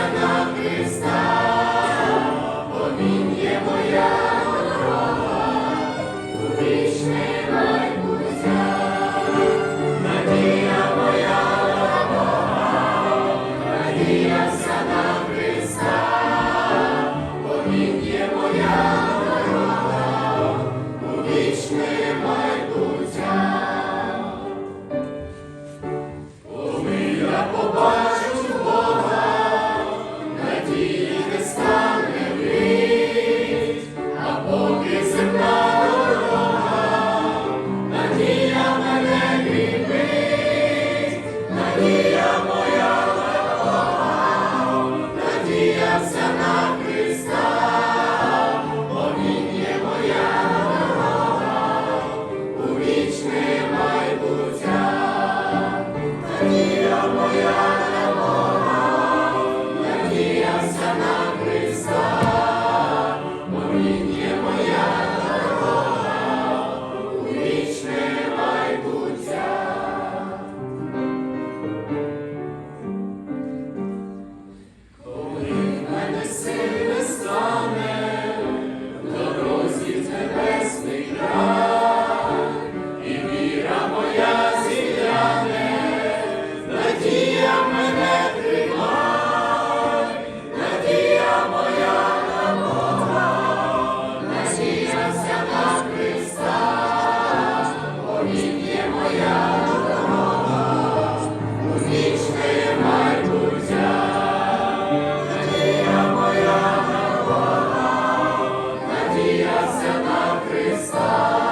Santo Cristo. is the love. Спасена Христа.